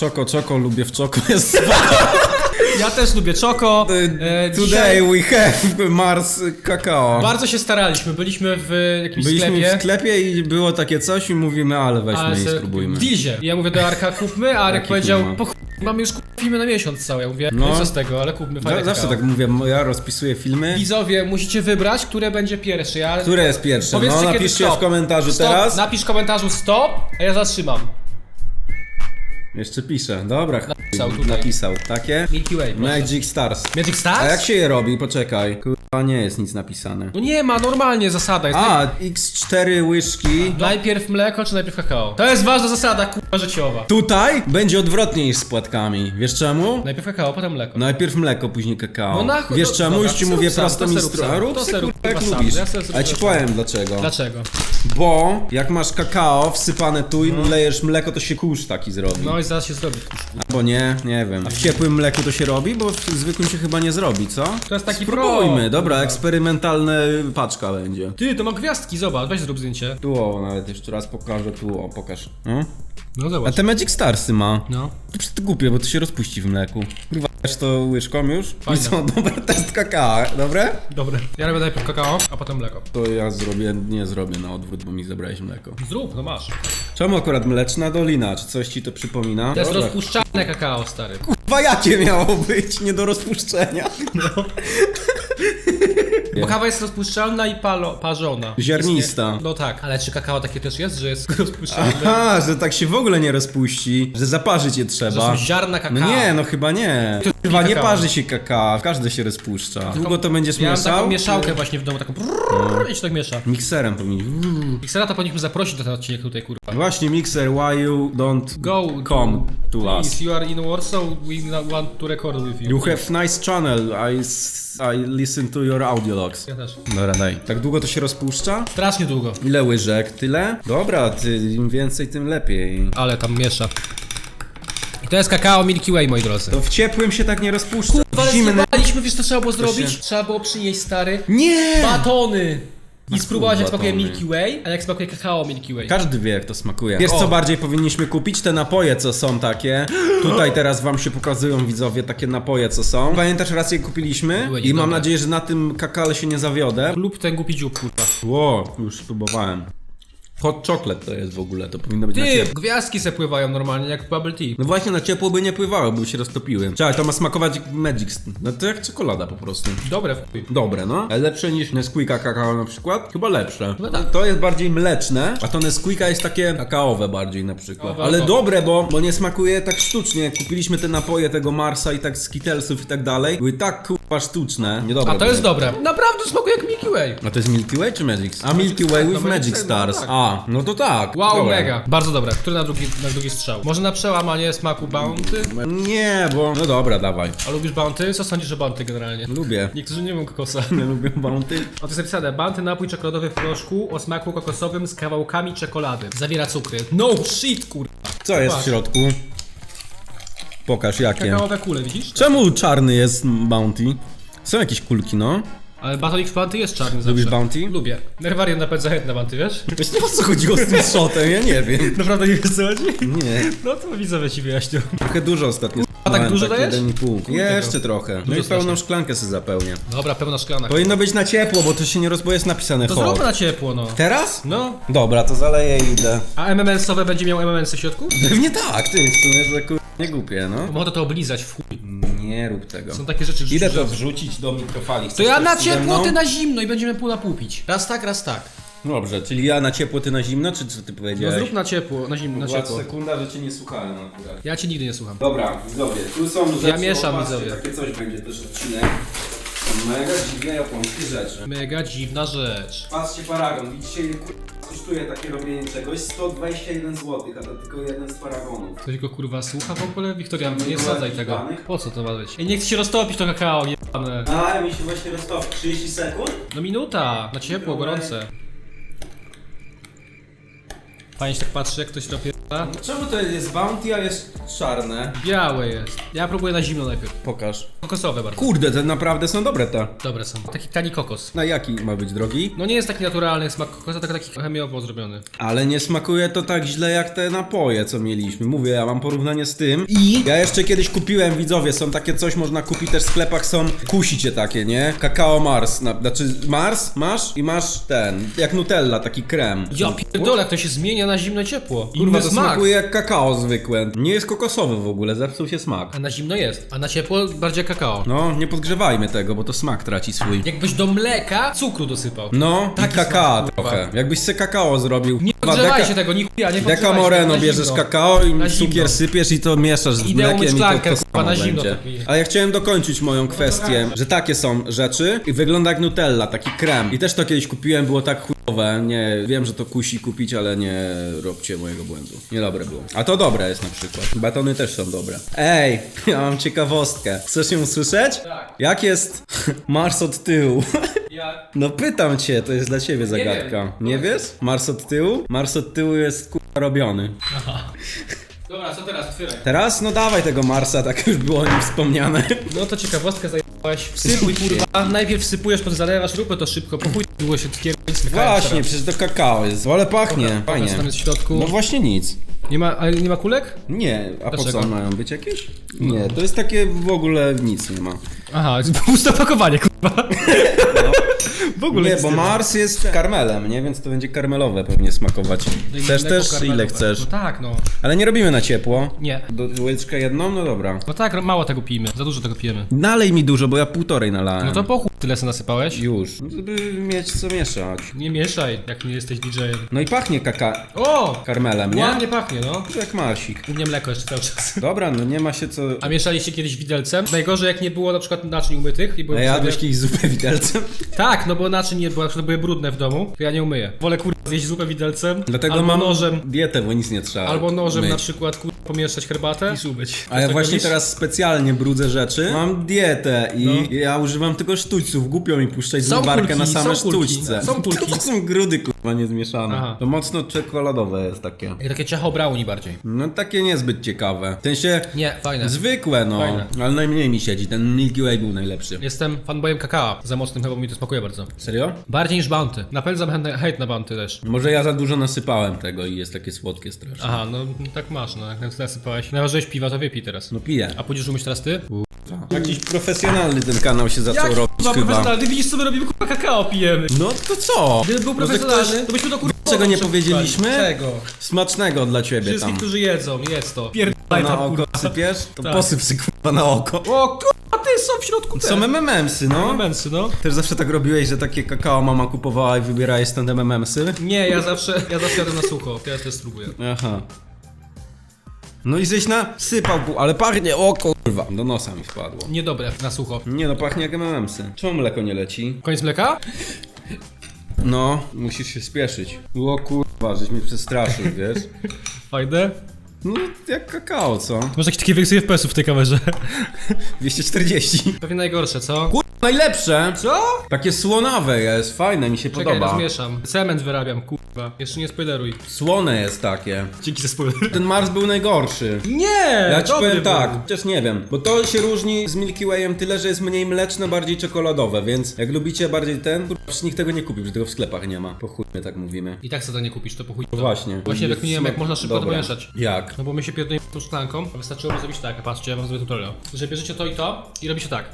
Czoko, czoko, lubię w czoko, jest Ja też lubię czoko. E, Today dzisiaj we have Mars kakao. Bardzo się staraliśmy, byliśmy w jakimś Byliśmy sklepie. w sklepie i było takie coś i mówimy, ale weźmy ale i se- spróbujmy. W Dizie. I ja mówię do Arka, kupmy, a Arek Jaki powiedział, kurwa? po chuj, mamy już kurwa, filmy na miesiąc cały. Ja mówię, No. no co z tego, ale kupmy fajne Za- Zawsze kakao. tak mówię, ja rozpisuję filmy. Widzowie, musicie wybrać, które będzie pierwsze. Ja... Które jest pierwsze? Powiedzcie, No kiedy napiszcie stop. w komentarzu Stop, teraz. napisz w komentarzu stop, a ja zatrzymam. Jeszcze piszę, dobra. Napisał tutaj. Napisał, takie. Milky Way. proszę. Magic Stars. Magic Stars? A jak się je robi? Poczekaj. Kurwa, nie jest nic napisane. No nie ma, normalnie zasada jest. A, x4 łyżki. Najpierw mleko, czy najpierw kakao? To jest ważna zasada, kurwa, życiowa. Tutaj będzie odwrotnie niż z płatkami. Wiesz czemu? Najpierw kakao, potem mleko. Najpierw mleko, później kakao. No na chuj, Wiesz to- czemu? dobra, Już ci mówię sam, prostą to se rób sam. To se, rób, jak sam. lubisz. Ja A ci powiem dlaczego. Dlaczego? Bo jak masz kakao wsypane tu i lejesz mleko, to się kurz taki zrobi. No i zaraz się zrobi. kurwa. Albo nie, nie wiem. A w ciepłym mleku to się robi? Bo w zwykłym się chyba nie zrobi, co? To jest taki Spróbujmy, pro. dobra, eksperymentalna paczka będzie. Ty, to ma gwiazdki, zobacz, weź zrób zdjęcie. Tu o, nawet jeszcze raz pokażę, tu o, pokaż. No. No A zobacz. te Magic Starsy ma. No. To przecież to głupie, bo to się rozpuści w mleku. Kurwa, wiesz to łyżką już? I Fajne. co, dobra, test kakao, dobre? Dobre. Ja robię najpierw kakao, a potem mleko. To ja zrobię, nie zrobię na odwrót, bo mi zabrałeś mleko. Zrób, no masz. Czemu akurat mleczna dolina? Czy coś ci to przypomina? To jest Dobra. rozpuszczalne kakao, stary. Kurwa, jakie miało być? Nie do rozpuszczenia. Bo kawa jest rozpuszczalna i palo, parzona. Ziarnista. No tak, ale czy kakao takie też jest, że jest rozpuszczalne? Aha, że tak się w ogóle nie rozpuści, że zaparzyć je Że trzeba. są ziarna kakao. No nie, no chyba nie. Chyba nie kakao. parzy się kakao, każde się rozpuszcza. Długo to będziesz Ja mam mieszał? taką mieszałkę właśnie w domu, taką brrrr, i się tak miesza. Mikserem powinien. Xera to powinniśmy zaprosić do ten odcinek tutaj, kurwa. Właśnie mikser, why you don't Go come to us? Please, you are in Warsaw, we want to record with you. You have nice channel, I, s- I listen to your audio logs. Ja też. Dobra, daj. Tak długo to się rozpuszcza? Strasznie długo. Ile łyżek? Tyle? Dobra, ty, im więcej, tym lepiej. Ale tam miesza. I to jest kakao Milky Way, moi drodzy. To w ciepłym się tak nie rozpuszcza. Ale Zimny. zjebaliśmy, wiesz co trzeba było zrobić? Trzeba było przynieść, stary, Nie! batony! I spróbować jak kurwa, smakuje. Milky Way, a jak smakuje kakao Milky Way. Każdy wie, jak to smakuje. Wiesz, O. co bardziej powinniśmy kupić? Te napoje, co są takie. Tutaj teraz wam się pokazują, widzowie, takie napoje, co są. Pamiętasz, raz je kupiliśmy? Były I mam niedobre. nadzieję, że na tym kakale się nie zawiodę. Lub ten głupi dziób, kurwa. Ło, już spróbowałem. Hot chocolate to jest w ogóle, to powinno być na Ty, ciepło. gwiazdki se pływają normalnie, jak bubble tea. No właśnie, na ciepło by nie pływały, by się roztopiły. Czekaj, to ma smakować Magic. No to jak czekolada po prostu. Dobre w chuj. Dobre, no. Ale lepsze niż Nesquika kakao na przykład? Chyba lepsze. No tak. To jest bardziej mleczne, a to Nesquika jest takie kakaowe bardziej na przykład. Kakaowe, Ale no. dobre, bo, bo nie smakuje tak sztucznie. Jak kupiliśmy te napoje tego Marsa i tak Skittlesów i tak dalej, były tak kurwa sztuczne. Niedobre A to jest dobre. Naprawdę smakuje jak Milky Way. A to jest Milky Way czy Magic? A Milky Way with Magic Magic- no Stars. tak. No to tak. Wow, mega. Bardzo dobre. Który na drugi, na drugi strzał? Może na przełamanie smaku Bounty? Nie, bo... No dobra, dawaj. A lubisz Bounty? Co sądzisz o Bounty generalnie? Lubię. Niektórzy nie lubią kokosa. Nie lubię bounty. O, to jest napisane. Bounty napój czekoladowy w proszku o smaku kokosowym z kawałkami czekolady. Zawiera cukry. No shit, kurwa. Co jest w Patrz. środku? Pokaż jakie. Kakaowe kule, widzisz? Czemu czarny jest bounty? Są jakieś kulki, no. Ale Batonik Bounty jest czarny Lubisz zawsze. Bounty? Lubię. Nerwarian napędza chęt na Bounty, wiesz? Wiesz, nie o co chodziło z tym shotem, ja nie wiem. Naprawdę nie wiesz co chodzi? Nie, No to widzowie ci wyjaśnią. trochę dużo ostatnio. A tak dużo dajesz? 1,5. Jeszcze trochę. No i pełną szklankę sobie zapełnię. Dobra, pełna szklana. Powinno być na ciepło, bo to się nie rozboje, jest napisane To zróbmy na ciepło, no. Teraz? No. Dobra, to zaleję i idę. A MMS-owe będzie miał MMS w środku? Pewnie tak, ty, w sumie to kur... nie głupie, no. Mogę to oblizać w chuj. Nie rób tego. Są takie rzeczy, że... Idę to wrzucić do mikrofali. To Chcesz ja coś na ciepło, mną? ty na zimno i będziemy pół na pół pić. Raz tak, raz tak. Dobrze, czyli ja na ciepło, ty na zimno, czy co ty No powiedziałeś? zrób na ciepło, na zimno, na Była ciepło. sekunda, że cię nie słuchałem akurat. Ja cię nigdy nie słucham. Dobra, widzowie, tu są rzeczy, mieszam, patrzcie, widzowie. takie coś będzie też odcinek. Są mega dziwne japońskie rzeczy. Mega dziwna rzecz. Patrzcie paragon, widzicie ile kur- kosztuje takie robienie czegoś? 121 zł, a to tylko jeden z paragonów. Ktoś go kurwa słucha w ogóle? Wiktoria, nie było sadzaj jakichś tego. danych? Po co to ma być? Ej, nie chcę się roztopić to kakao, jebane. A, mi się właśnie roztopi 30 sekund? No minuta, na ciepło, gorące. Fajnie się tak patrzy, jak ktoś kurwa. Czemu to jest bounty, a jest czarne? Białe jest. Ja próbuję na zimno najpierw. Pokaż. Kokosowe bardzo. Kurde, te naprawdę są dobre te. Dobre są. Taki tani kokos. Na jaki ma być drogi? No nie jest taki naturalny smak kokosa, tylko taki chemiowo zrobiony. Ale nie smakuje to tak źle jak te napoje, co mieliśmy. Mówię, ja mam porównanie z tym. I ja jeszcze kiedyś kupiłem, widzowie, są takie coś, można kupić też w sklepach, są kusicie takie, nie? Kakao Mars, na, znaczy Mars masz i masz ten, jak Nutella, taki krem. Ja pierdolę, jak to się zmienia na zimno ciepło. Kurwa, Inny to. Smakuje jak kakao zwykłe. Nie jest kokosowy w ogóle, zepsuł się smak. A na zimno jest, a na ciepło bardziej kakao. No, nie podgrzewajmy tego, bo to smak traci swój. Jakbyś do mleka cukru dosypał. No, i Taki kakao smak, kurwa. trochę. Jakbyś se kakao zrobił. Nie Kurwa, podgrzewaj deka- się tego, nie Deka podgrzewaj się Moreno na bierzesz zimno. kakao i Na cukier zimno. sypiesz i to mieszasz z Idę umyć mlekiem i to, szklankę, to kurwa, samo na zimno. Ale ja chciałem dokończyć moją kwestię, że takie są rzeczy i wygląda jak Nutella, taki krem. I też to kiedyś kupiłem, było tak chujowe. Nie, wiem, że to kusi kupić, ale nie róbcie mojego błędu. Niedobre było. A to dobre jest na przykład. Batony też są dobre. Ej, ja mam ciekawostkę. Chcesz ją usłyszeć? Tak. Jak jest Mars od tyłu? Ja... No pytam cię, to jest dla ciebie zagadka. Nie wiesz? Mars od tyłu? Mars od tyłu jest kurwa robiony. Dobra, co teraz? Otwieraj. Teraz no dawaj tego Marsa, tak już było o nim wspomniane. No to ciekawostkę zajebałeś. Wsypuj kurwa. Najpierw wsypujesz, potem zalewasz, róbmy to szybko. Po chuj długo się tkierdzi. Właśnie, przecież to kakao jest. Ale pachnie, Fajnie. tam jest w środku? No właśnie nic. Nie ma, ale nie ma kulek? Nie, a po Dlaczego? co mają być jakieś? Nie, to jest takie w ogóle nic nie ma. Aha, puste opakowanie, kurwa. W ogóle Nie, bo ma. Mars jest karmelem, nie? Więc to będzie karmelowe pewnie smakować. No Chcesz też? karmelowe. Ile chcesz? No tak, no. Ale nie robimy na ciepło. Nie. Do łyczkę jedną? No dobra. No tak, mało tego pijemy. Za dużo tego pijemy. Nalej mi dużo, bo ja półtorej nalałem. No to po chuj tyle se nasypałeś. Już. Żeby mieć co mieszać. Nie mieszaj, jak nie jesteś DJ-em. No i pachnie kaka... O! karmelem, nie? Ładnie pachnie, no. Jak Marsik. Głównie mleko jeszcze cały czas. Dobra, no nie ma się co... A mieszaliście kiedyś widelcem? Najgorzej jak nie było na przykład naczyń umytych i były A jadłeś sobie- kiedyś zupę widelcem? Tak, no bo naczyń nie na przykład były brudne w domu, to ja nie umyję. Wolę kurwa zjeść zupę widelcem, Dlatego albo mam nożem, dietę, bo nic nie trzeba albo nożem myć. na przykład kurwa pomieszać herbatę i umyć. A ja Tak właśnie robisz? teraz specjalnie brudzę rzeczy. Mam dietę i No. ja używam tylko sztućców. Głupio mi puszczać Są zmywarkę kulki, na same są kulki, sztućce. są kulki. To są grudy kurwa niezmieszane. Aha. To mocno czekoladowe jest takie. Jak takie ciacho brownie bardziej. No takie niezbyt ciekawe. W sensie Nie, fajne. zwykłe no. Fajne. Ale najmniej mi siedzi. Ten Milky Way był najlepszy. Jestem fanboyem kakao. Za mocnym chyba mi to smakuje bardzo. Serio? Bardziej niż bounty. Napędzam hejt na bounty też. Może ja za dużo nasypałem tego i jest takie słodkie strasznie. Aha, no tak masz, no jak nasypałeś. Naważyłeś piwa, to wypij teraz. No piję. A pójdziesz umyć teraz ty? Jakiś profesjonalny ten kanał się zaczął Jak robić kurwa chyba. profesjonalny? Widzisz co my robimy, kurwa kakao pijemy. No to co? Gdyby był to profesjonalny, ktoś- to byśmy to kurwa... Czego nie powiedzieliśmy? Czego? Smacznego dla ciebie Wszystkich, tam. którzy jedzą, jedz to. Pierdolaj Na tam, oko kurwa. sypiesz? To Tak. posyp sy kurwa na oko. O kurwa, ty są w środku te. Są MMMsy, no. MMS-y, no. Też zawsze tak robiłeś, że takie kakao mama kupowała i wybierałeś stąd MMMsy? Nie, ja zawsze, ja zawsze jadę na sucho. Teraz też spróbuję. Aha. No i żeś nasypał, pu- ale pachnie, o kurwa. Do nosa mi wpadło. Niedobre, na sucho. Nie no, pachnie jak MMMsy. Czemu mleko nie leci? Koniec mleka? No, musisz się spieszyć. O kurwa, żeś mnie przestraszył, wiesz? Fajne. No, jak kakao, co? Masz jakieś takie więcej FPS-ów w tej kamerze. 240. Pewnie najgorsze, co? Kurwa, najlepsze! Co? Takie słonawe jest, fajne, mi się Czekaj, podoba. rozmieszam. Cement wyrabiam, kurwa. Jeszcze nie spoileruj. Słone jest takie. Dzięki za spoiler. Ten Mars był najgorszy. Nie! Ja ci dobry powiem był. tak, też nie wiem, bo to się różni z Milky Wayem tyle, że jest mniej mleczne, bardziej czekoladowe, więc jak lubicie bardziej ten, przecież nikt tego nie kupi, że tego w sklepach nie ma. Po chuj my tak mówimy. I tak sobie to nie kupisz, to po chuj. to. Właśnie. Właśnie Jest wykminiłem, jak smak- można szybko to pomieszać. Jak? No bo my się pierdolimy tą szklanką, a wystarczyłoby zrobić tak, patrzcie, ja wam zrobię tutorial. Że bierzecie to i to i robicie tak.